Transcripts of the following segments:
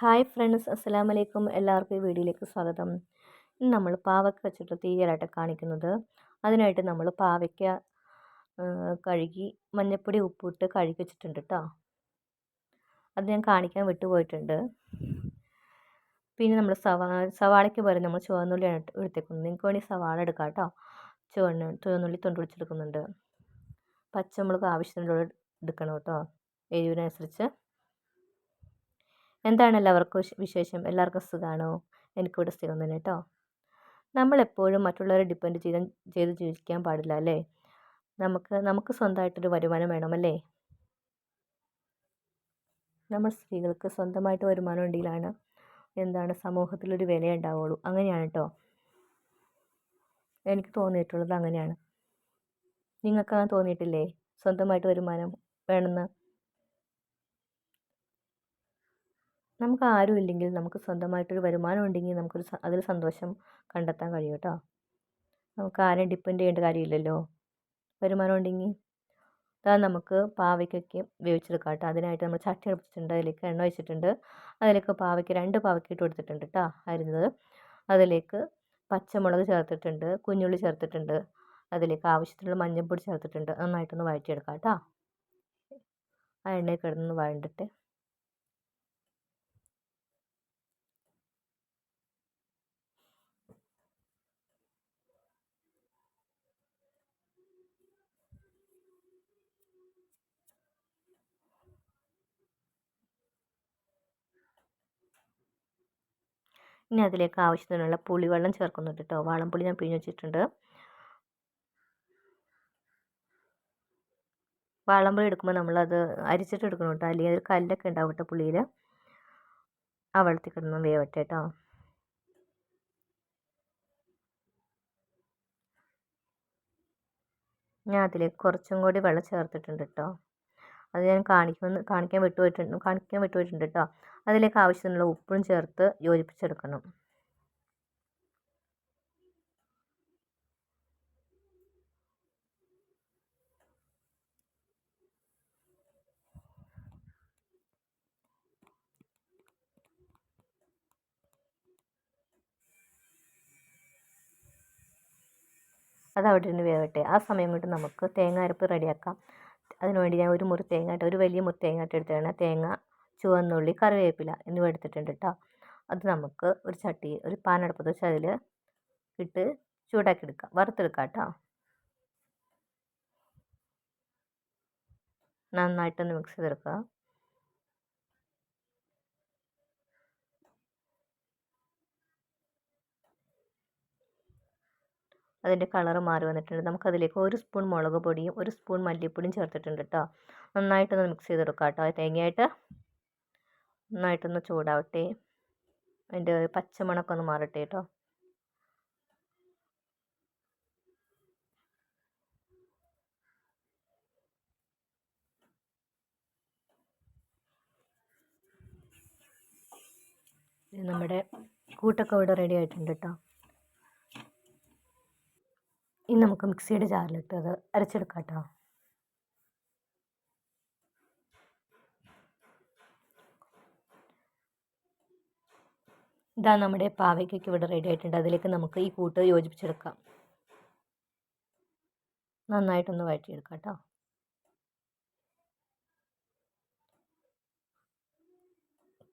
Hi friends അസ്സലാമു അലൈക്കും എല്ലാവർക്കും ഈ വീഡിയോയിലേക്ക് സ്വാഗതം. ഇന്ന് നമ്മൾ പാവയ്ക്ക വെച്ചിട്ട് തീയലായിട്ട് കാണിക്കുന്നത്. അതിനായിട്ട് നമ്മൾ പാവയ്ക്ക കഴുകി മഞ്ഞപ്പൊടി ഉപ്പിട്ട് കഴുകി വെച്ചിട്ടുണ്ട് കേട്ടോ അത് ഞാൻ കാണിക്കാൻ വിട്ടുപോയിട്ടുണ്ട്. പിന്നെ നമ്മൾ സവാ സവാളയ്ക്ക് പകരം നമ്മൾ ചുവന്നുള്ളിയാണ് എടുത്തേക്കുന്നത്. നിങ്ങൾക്ക് വേണ്ടി സവാള എടുക്കാം കേട്ടോ ചുവന്ന ചുവന്നുള്ളി തൊണ്ട് വിളിച്ചെടുക്കുന്നുണ്ട് പച്ചമുളക് ആവശ്യത്തിനുള്ള എടുക്കണം കേട്ടോ എരിവിനനുസരിച്ച്. എന്താണ് എല്ലാവർക്കും വിശേഷം? എല്ലാവർക്കും സുഖമാണോ എനിക്കിവിടെ സുഖം തന്നെ കേട്ടോ നമ്മളെപ്പോഴും മറ്റുള്ളവരെ ഡിപ്പെൻഡ് ചെയ്ത് ചെയ്ത് ജീവിക്കാൻ പാടില്ല അല്ലേ? നമുക്ക് നമുക്ക് സ്വന്തമായിട്ടൊരു വരുമാനം വേണമല്ലേ നമ്മൾ സ്ത്രീകൾക്ക് സ്വന്തമായിട്ട് വരുമാനം ഉണ്ടെങ്കിലാണ് എന്താണ് സമൂഹത്തിലൊരു വില ഉണ്ടാവുള്ളൂ അങ്ങനെയാണ് കേട്ടോ എനിക്ക് തോന്നിയിട്ടുള്ളത് അങ്ങനെയാണ്. നിങ്ങൾക്ക് അങ്ങനെ തോന്നിയിട്ടില്ലേ? സ്വന്തമായിട്ട് വരുമാനം വേണമെന്ന്? നമുക്ക് ആരും ഇല്ലെങ്കിൽ നമുക്ക് സ്വന്തമായിട്ടൊരു വരുമാനം ഉണ്ടെങ്കിൽ നമുക്കൊരു അതിൽ സന്തോഷം കണ്ടെത്താൻ കഴിയും കേട്ടോ. നമുക്ക് ആരെയും ഡിപ്പെൻഡ് ചെയ്യേണ്ട കാര്യമില്ലല്ലോ. വരുമാനം ഉണ്ടെങ്കിൽ അതാ നമുക്ക് പാവയ്ക്കൊക്കെ വേവിച്ചെടുക്കാം കേട്ടോ. അതിനായിട്ട് നമ്മൾ ചട്ടി അടുപ്പിച്ചിട്ടുണ്ട് അതിലേക്ക് എണ്ണ വെച്ചിട്ടുണ്ട് അതിലേക്ക് പാവയ്ക്ക് രണ്ട് പാവയ്ക്ക് ഇട്ട് കൊടുത്തിട്ടുണ്ട് കേട്ടോ അരിഞ്ഞത്. അതിലേക്ക് പച്ചമുളക് ചേർത്തിട്ടുണ്ട് കുഞ്ഞുള്ളി ചേർത്തിട്ടുണ്ട്. അതിലേക്ക് ആവശ്യത്തിനുള്ള മഞ്ഞൾപ്പൊടി ചേർത്തിട്ടുണ്ട്. നന്നായിട്ടൊന്ന് വഴറ്റിയെടുക്കാം കേട്ടോ. ആ എണ്ണയിൽ കിടന്ന് വഴണ്ടിട്ട് ഇനി അതിലേക്ക് ആവശ്യത്തിനുള്ള പുളിവെള്ളം ചേർക്കുന്നുണ്ട് കേട്ടോ വാളംപുളി ഞാൻ പിഴിഞ്ഞ് വെച്ചിട്ടുണ്ട്. വാളംപുളി എടുക്കുമ്പോൾ നമ്മളത് അരിച്ചിട്ട് എടുക്കണം കേട്ടോ അല്ലെങ്കിൽ അതിൽ കല്ലൊക്കെ ഉണ്ടാവും കേട്ടോ പുളിയിൽ ആ വെള്ളത്തിൽ കിടന്ന് വേവട്ടെ കേട്ടോ ഞാൻ അതിലേക്ക് കുറച്ചും കൂടി വെള്ളം ചേർത്തിട്ടുണ്ട് കേട്ടോ അത് ഞാൻ കാണിക്കുമെന്ന് കാണിക്കാൻ വിട്ടുപോയിട്ടുണ്ട് കാണിക്കാൻ വിട്ടുപോയിട്ടുണ്ട് കേട്ടോ അതിലേക്ക് ആവശ്യത്തിനുള്ള ഉപ്പും ചേർത്ത് യോജിപ്പിച്ചെടുക്കണം. അത് അവിടെ നിന്ന് വേവട്ടെ. ആ സമയം കൊണ്ട് നമുക്ക് തേങ്ങ അരപ്പ് റെഡിയാക്കാം. അതിനുവേണ്ടി ഞാൻ ഒരു മുറി തേങ്ങ ഒരു വലിയ മുറി തേങ്ങ എടുത്തിട്ടാണ് തേങ്ങ ചുവന്നുള്ളി കറിവേപ്പില എന്നിവ എടുത്തിട്ടുണ്ട് കേട്ടോ അത് നമുക്ക് ഒരു ചട്ടി ഒരു പാൻ അടുപ്പത്ത് വെച്ച് അതിൽ ഇട്ട് ചൂടാക്കി എടുക്കാം. വറുത്തെടുക്കാം കേട്ടോ നന്നായിട്ടൊന്ന് മിക്സ് ചെയ്തെടുക്കുക അതിന്റെ കളർ മാറി വന്നിട്ടുണ്ട്. നമുക്കതിലേക്ക് ഒരു സ്പൂൺ മുളക് പൊടിയും ഒരു സ്പൂൺ മല്ലിപ്പൊടിയും ചേർത്തിട്ടുണ്ട് കേട്ടോ നന്നായിട്ടൊന്ന് മിക്സ് ചെയ്തെടുക്കാം കേട്ടോ തേങ്ങയായിട്ട് നന്നായിട്ടൊന്ന് ചൂടാവട്ടെ. അതിന്റെ പച്ചമണക്കം ഒന്ന് മാറട്ടെ കേട്ടോ നമ്മുടെ കൂട്ടൊക്കെ ഇവിടെ റെഡി ആയിട്ടുണ്ട് കേട്ടോ ഇനി നമുക്ക് മിക്സിയുടെ ജാറിലിട്ട് അത് അരച്ചെടുക്കാം കേട്ടോ ഇതാ നമ്മുടെ പാവയ്ക്കൊക്കെ ഇവിടെ റെഡി ആയിട്ടുണ്ട്. അതിലേക്ക് നമുക്ക് ഈ കൂട്ട് യോജിപ്പിച്ചെടുക്കാം. നന്നായിട്ടൊന്ന് വഴറ്റിയെടുക്കാം കേട്ടോ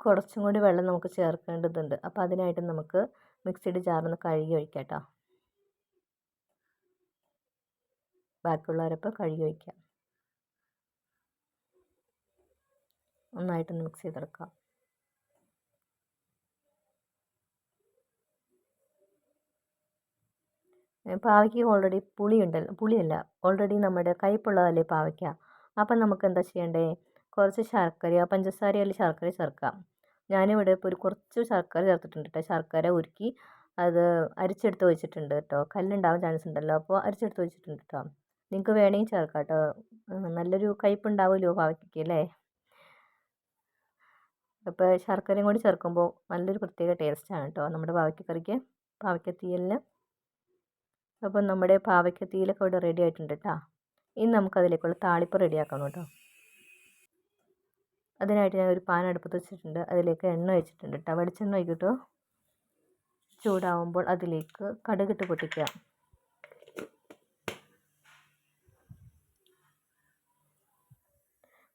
കുറച്ചും കൂടി വെള്ളം നമുക്ക് ചേർക്കേണ്ടതുണ്ട്. അപ്പോൾ അതിനായിട്ട് നമുക്ക് മിക്സിയുടെ ജാറൊന്ന് കഴുകി ഒഴിക്കാം കേട്ടോ ബാക്കിയുള്ളവരപ്പോൾ കഴുകി വയ്ക്കാം നന്നായിട്ടൊന്ന് മിക്സ് ചെയ്തെടുക്കാം. പാവയ്ക്ക് ഓൾറെഡി പുളി ഉണ്ട് പുളിയല്ല ഓൾറെഡി നമ്മുടെ കയ്പുള്ളതല്ലേ പാവയ്ക്ക. അപ്പം നമുക്ക് എന്താ ചെയ്യേണ്ടേ? കുറച്ച് ശർക്കരയോ പഞ്ചസാരയോ അല്ലെങ്കിൽ ശർക്കര ചേർക്കാം. ഞാനിവിടെ ഇപ്പോൾ ഒരു കുറച്ച് ശർക്കര ചേർത്തിട്ടുണ്ട് കേട്ടോ. ശർക്കര ഉരുക്കി അത് അരിച്ചെടുത്ത് വെച്ചിട്ടുണ്ട് കേട്ടോ. കല്ലുണ്ടാവാൻ ചാൻസ് ഉണ്ടല്ലോ അപ്പോൾ അരിച്ചെടുത്ത് വെച്ചിട്ടുണ്ട് കേട്ടോ. നിങ്ങൾക്ക് വേണമെങ്കിൽ ചേർക്കാം കേട്ടോ നല്ലൊരു കയ്പ്പുണ്ടാവുമല്ലോ പാവയ്ക്കയ്ക്ക് അല്ലേ? അപ്പോൾ ശർക്കരയും കൂടി ചേർക്കുമ്പോൾ നല്ലൊരു പ്രത്യേക ടേസ്റ്റാണ് കേട്ടോ നമ്മുടെ പാവയ്ക്കക്കറിക്ക്. പാവയ്ക്കത്തീയലിന്. അപ്പോൾ നമ്മുടെ പാവയ്ക്കത്തീലൊക്കെ ഇവിടെ റെഡി ആയിട്ടുണ്ട് കേട്ടോ ഇനി നമുക്കതിലേക്കുള്ള താളിപ്പ് റെഡിയാക്കണം കേട്ടോ അതിനായിട്ട് ഞാൻ ഒരു പാൻ അടുപ്പത്ത് വെച്ചിട്ടുണ്ട്. അതിലേക്ക് എണ്ണ ഒഴിച്ചിട്ടുണ്ട് കേട്ടോ വെളിച്ചെണ്ണ ഒഴിക്കട്ടോ ചൂടാവുമ്പോൾ അതിലേക്ക് കടുകിട്ട് പൊട്ടിക്കുക.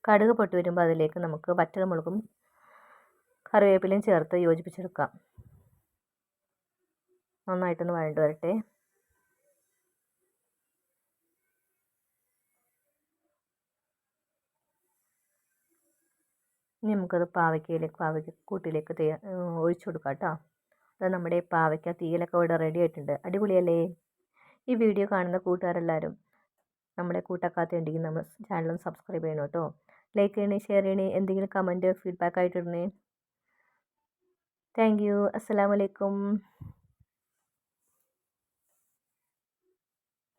കടുക് പൊട്ടി വരുമ്പോൾ അതിലേക്ക് നമുക്ക് വറ്റൽമുളകും കറിവേപ്പിലയും ചേർത്ത് യോജിപ്പിച്ചെടുക്കാം. നന്നായിട്ടൊന്ന് വഴണ്ട് വരട്ടെ. ഇനി നമുക്കത് പാവയ്ക്കയിലേക്ക് പാവയ്ക്ക കൂട്ടിലേക്ക് തേ ഒഴിച്ചു കൊടുക്കാം കേട്ടോ. അത് നമ്മുടെ പാവയ്ക്ക തീയലൊക്കെ ഇവിടെ റെഡി ആയിട്ടുണ്ട്. അടിപൊളിയല്ലേ? ഈ വീഡിയോ കാണുന്ന കൂട്ടുകാരെല്ലാവരും നമ്മുടെ കൂട്ടാക്കാത്തുണ്ടെങ്കിൽ നമ്മൾ ചാനൽ സബ്സ്ക്രൈബ് ചെയ്യണം കേട്ടോ. ലൈക്ക് ചെയ്യണേ ഷെയർ ചെയ്യണേ എന്തെങ്കിലും കമന്റ് ഫീഡ്ബാക്ക് ആയിട്ട് ഇടണേ. താങ്ക് യു അസ്സലാമലൈക്കും